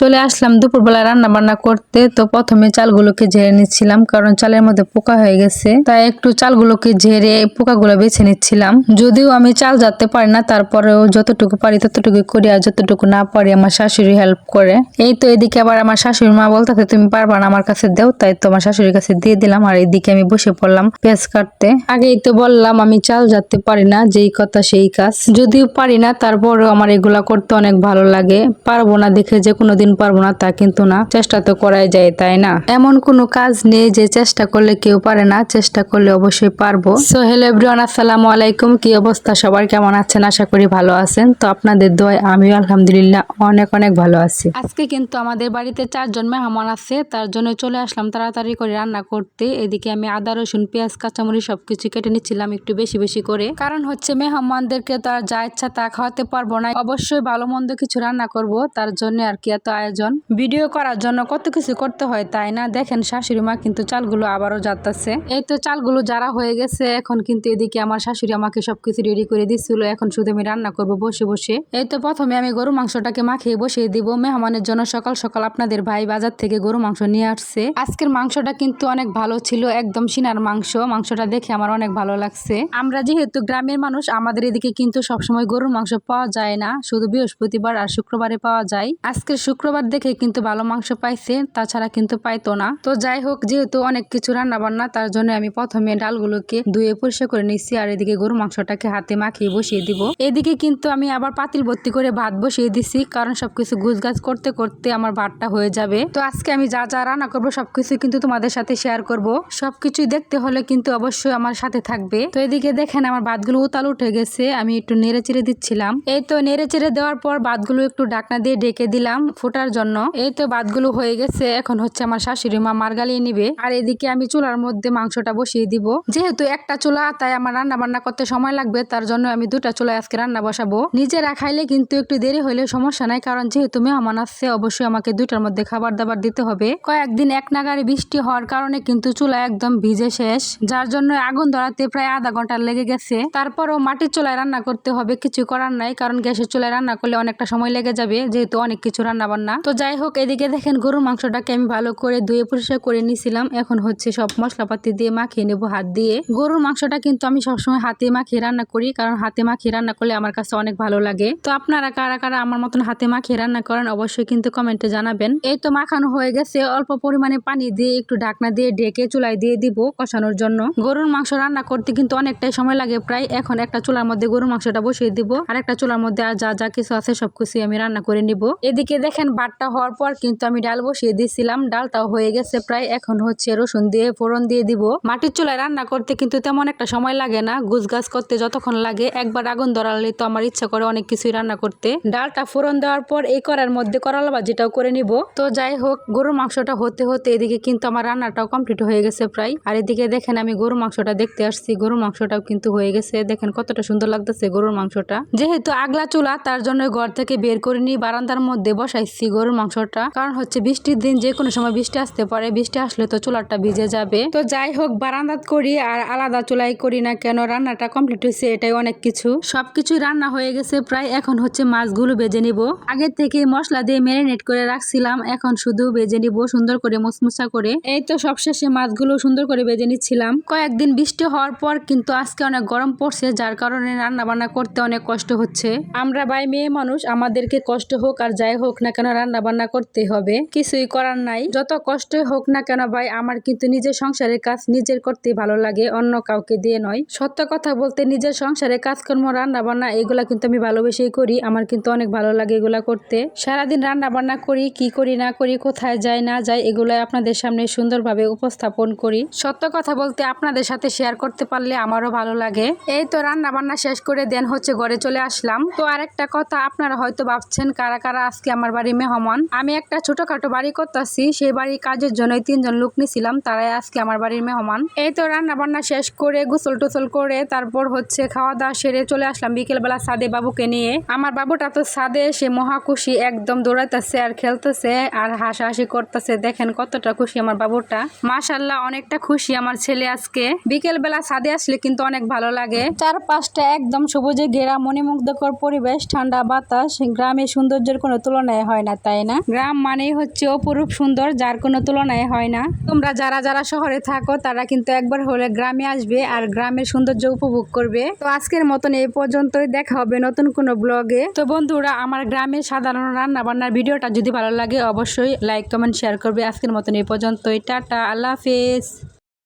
চলে আসলাম, দুপুরবেলা রান্না বান্না করতে। তো প্রথমে চালগুলোকে ঝেড়ে নিচ্ছিলাম, কারণ চালের মধ্যে পোকা হয়ে গেছে। তাই একটু চালগুলোকে ঝেড়ে পোকাগুলো বেছে নিচ্ছিলাম। যদিও আমি চাল যাতে পারি না, তারপরেও যতটুকু পারি ততটুকু করি আর যতটুকু না পারি আমার শাশুড়ি হেল্প করে। এই তো এদিকে আবার আমার শাশুড়ি মা বলতে তুমি পারবা না আমার কাছে দেও। তাই তো আমার শাশুড়ির কাছে দিয়ে দিলাম আর এইদিকে আমি বসে পড়লাম পেঁয়াজ কাটতে। আগেই তো বললাম, আমি চাল যাতে পারি না, যেই কথা সেই কাজ। যদিও পারি না, তারপরেও আমার এগুলা করতে অনেক ভালো লাগে। পারব না দেখে যে কোনোদিন পারব না তা কিন্তু না। চেষ্টা তো করাই যায়, তাই না? এমন কোনো কাজ নেই যে চেষ্টা করলে কেউ পারে না, চেষ্টা করলে অবশ্যই পারব। সো হ্যালো এভরিওয়ান আসসালামু আলাইকুম। কি অবস্থা? সবার কেমন আছেন? আশা করি ভালো আছেন। তো আপনাদের দোয়ায় আমিও আলহামদুলিল্লাহ অনেক অনেক ভালো আছি। আজকে কিন্তু আমাদের বাড়িতে চারজন মেহমান আছে, তার জন্য চলে আসলাম তাড়াতাড়ি করে রান্না করতে। এদিকে আমি আদা, রসুন, পেঁয়াজ, কাঁচামরিচ সবকিছু কেটে নিচ্ছিলাম একটু বেশি বেশি করে। কারণ হচ্ছে মেহমানদেরকে তো আর যা ইচ্ছা তা খাওয়াতে পারব না। অবশ্যই ভালো মন্দ কিছু রান্না করব, তার জন্য আর কি এত আয়োজন। ভিডিও করার জন্য কত কিছু করতে হয় তাই না? দেখেন শাশুড়ি মা কিন্তু চালগুলো আবারও যাচ্ছে এই তো চালগুলো যারা হয়ে গেছে, এখন কিন্তু এদিকে আমার শাশুড়ি আমাকে সবকিছু রেডি করে দিচ্ছিল এখন শুধু আমি রান্না করব বসে বসে। এই তো প্রথমে আমি গরু মাংসটাকে মাখিয়ে বসিয়ে দিব, মেহমানের জন্য সকাল সকাল আপনাদের ভাই বাজার থেকে গরু মাংস নিয়ে আসছে। আজকের মাংসটা কিন্তু অনেক ভালো ছিল, একদম সিনার মাংস, মাংসটা দেখে আমার অনেক ভালো লাগছে। আমরা যেহেতু গ্রামের মানুষ, আমাদের এদিকে কিন্তু সবসময় গরুর মাংস পাওয়া যায় না, শুধু বৃহস্পতিবার আর শুক্রবারে পাওয়া যায়। আজকের শুক্রবার দেখে কিন্তু ভালো মাংস পাইছে, তাছাড়া কিন্তু পাইতো না। তো যাই হোক, যেহেতু অনেক কিছু রান্না বান্না তার জন্য আমি প্রথমে ডালগুলোকে ধুয়ে পরিষ্কার করে নিচ্ছি আর এদিকে গরু মাংসটাকে হাতে মাখিয়ে বসিয়ে দিব। এদিকে কিন্তু আমি আবার পাতিল ভর্তি করে ভাত বসিয়ে দিছি, কারণ সবকিছু গুছগাছ করতে করতে আমার ভাতটা হয়ে যাবে। তো আজকে আমি যা যা রান্না করব, সবকিছু কিন্তু তোমাদের সাথে শেয়ার করব। সবকিছুই দেখতে হলে কিন্তু অবশ্যই আমার সাথে থাকবে। তো এদিকে দেখেন, আমার ভাতগুলো উতাল উঠে গেছে, আমি একটু নেড়ে চেড়ে দিচ্ছিলাম। এই তো নেড়ে চেড়ে দেওয়ার পর ভাতগুলো একটু ডাকনা দিয়ে ডেকে দিলাম ফোটার জন্য। এই তো ভাতগুলো হয়ে গেছে। এখন হচ্ছে আমার শাশুড়ি মা মার গালিয়ে নিবে। আর এদিকে আমি চুলার মধ্যে মাংসটা বসিয়ে দিব। যেহেতু একটা চুলা, তাই আমার রান্না বান্না করতে সময় লাগবে। তার জন্য আমি দুটা চুলায় আজকে রান্না বসাবো। নিজেরা খাইলে কিন্তু একটু দেরি হইলে সমস্যা নাই। কারণ যেহেতু মেহমান আসছে, অবশ্যই আমাকে দুইটার মধ্যে খাবার দাবার দিতে হবে। কয়েকদিন এক নাগারে বৃষ্টি হওয়ার কারণে কিন্তু চুলা একদম ভিজে শেষ। যার জন্য আগুন ধরাতে প্রায় আধা ঘণ্টা লেগে গেছে। তারপরও মাটির চুলায় রান্না করতে হবে। কিছু করার নাই। কারণ গ্যাসের চুলায় রান্না করলে অনেকটা সময় লেগে যাবে। যেহেতু অনেক কিছু রান্না বান্না তো যাই হোক, এদিকে দেখেন গরুর মাংসটাকে আমি ভালো করে ধুয়ে পরিষ্কার করে নিয়েছিলাম। এখন হচ্ছে সব মশলাপাতি দিয়ে মাখিয়ে নেব হাত দিয়ে। গরুর মাংসটা কিন্তু আমি সবসময় হাতে মাখিয়ে রান্না করি, কারণ হাতে মাখিয়ে রান্না করলে আমার কাছে অনেক ভালো লাগে। তো আপনারা কারা কারা আমার মতন হাতে মাখিয়ে রান্না করেন, অবশ্যই কিন্তু কমেন্টে জানাবেন। এই তো মাখানো হয়ে গেছে, অল্প পরিমাণে পানি দিয়ে একটু ঢাকনা দিয়ে ডেকে চুলায় দিয়ে দিব কষানোর জন্য। গরুর মাংস রান্না করতে কিন্তু অনেকটাই সময় লাগে প্রায়। এখন একটা চুলার মধ্যে গরুর মাংসটা বসিয়ে দিব। আর একটা চুলার মধ্যে আর যা যা কিছু আছে সবকিছু আমি রান্না করে নিব। এদিকে দেখেন ভাতটা হওয়ার পর কিন্তু আমি ডাল বসিয়ে দিয়েছিলাম। ডালটাও হয়ে গেছে প্রায়। এখন হচ্ছে রসুন দিয়ে ফোড়ন দিয়ে দিব। মাটির চুলায় রান্না করতে কিন্তু তেমন একটা সময় লাগে না। গুছ গাছ করতে যতক্ষণ লাগে। একবার আগুন ধরালে তো আমার ইচ্ছা করে অনেক কিছুই রান্না করতে। ডালটা ফোড়ন দেওয়ার পর এই করার মধ্যে করলা ভাজিটাও করে নিব। তো যাই হোক, গরুর মাংসটা হতে হতে এদিকে কিন্তু আমার রান্নাটাও কমপ্লিট হয়ে গেছে প্রায়। আর এদিকে দেখেন আমি গরুর মাংসটা দেখতে আসছি। গরুর মাংসটাও কিন্তু হয়ে গেছে। দেখেন কতটা সুন্দর লাগতেছে গরুর মাংসটা। যেহেতু আগলা চুলা, তার জন্য ঘর থেকে বের করে নিয়ে বারান্দার মধ্যে বসাইছি। গরুর মাংসটা। কারণ হচ্ছে বৃষ্টির দিন যে কোনো সময় বৃষ্টি আসতে পারে, বৃষ্টি আসলে তো চুলাটা ভিজে যাবে। তো যাই হোক, বারান্দাত করি আর আলাদা চুলাই করি না কেন, রান্নাটা কমপ্লিট হয়েছে, এটাই অনেক কিছু। সবকিছুই রান্না হয়ে গেছে, প্রায় এখন হচ্ছে মাছগুলো বেজে নিব। আগের থেকে মশলা দিয়ে ম্যারিনেট করে রাখছিলাম, এখন শুধু বেজে নিব সুন্দর করে মুসমুসা করে। এই তো সবশেষে মাছগুলো সুন্দর করে বেজে নিচ্ছিলাম। কয়েকদিন বৃষ্টি হওয়ার পর কিন্তু আজকে অনেক গরম পড়ছে, যার কারণে রান্না বান্না করতে অনেক কষ্ট হচ্ছে। আমরা ভাই মেয়ে মানুষ, আমাদেরকে কষ্ট হোক আর যাই হোক না কেন রান্না বান্না করতে হবে। কিছুই করার নাই। যত কষ্টই হোক না কেন ভাই, আমার কিন্তু নিজের সংসারের কাজ নিজের করতে ভালো লাগে, অন্য কাউকে দিয়ে নয়। সত্য কথা বলতে নিজের সংসারে কাজকর্ম রান্না বান্না এগুলা কিন্তু আমি ভালোবেসেই করি। আমার কিন্তু অনেক ভালো লাগে এগুলা করতে। সারাদিন রান্না বান্না করি, কি করি, না করি, কোথায় যাই, না যাই, এগুলা আপনাদের সামনে সুন্দরভাবে উপস্থাপন করি। সত্য কথা বলতে আপনাদের সাথে শেয়ার করতে পারলে আমারও ভালো লাগে। এই তো রান্না বান্না শেষ করে দেন, হচ্ছে ঘরে চলে আসলাম। তো আরেকটা কথা আপনারা হয়তো ভাবছেন, কারা কারা আজকে আমার বাড়ি মেহমান আমি একটা ছোটখাটো বাড়ি করতেছি, সেই বাড়ির কাজের জন্যই তিনজন লোক নিছিলাম, তারাই আজকে আমার বাড়ির মেহমান এই তো রান্না বান্না শেষ করে গোসল টোসল করে, তারপর হচ্ছে খাওয়া দাওয়া সেরে চলে আসলাম বিকেলবেলা সাদে বাবুকে নিয়ে। আমার বাবুটা তো সাদে, সে মহা খুশি, একদম দৌড়াইতেছে আর খেলতেছে আর হাসাহাসি করতেছে। দেখেন কতটা খুশি আমার বাবুটা। মাশাল্লাহ, অনেকটা খুশি আমার ছেলে আজকে। বিকেল বেলা আসলে কিন্তু অনেক ভালো লাগে। চারপাশটা একদম সবুজে ঘেরা মণিমুগ্ধকর পরিবেশ, ঠান্ডা বাতাস, গ্রামের সৌন্দর্যের কোনো তুলনায় হয় না, তাই না? গ্রাম মানেই হচ্ছে অপরূপ সুন্দর, যার কোনো তুলনায় হয় না। তোমরা যারা যারা শহরে থাকো, তারা কিন্তু একবার হলে গ্রামে আসবে আর গ্রামের সৌন্দর্য উপভোগ করবে। তো আজকের মতন এই পর্যন্তই, দেখা হবে নতুন কোনো ব্লগে। তো বন্ধুরা, আমার গ্রামের সাধারণ রান্না বান্নার ভিডিওটা যদি ভালো লাগে, অবশ্যই লাইক কমেন্ট শেয়ার করবে। আজকের মতন এই পর্যন্তই। টাটা, আল্লাহ হাফেজ।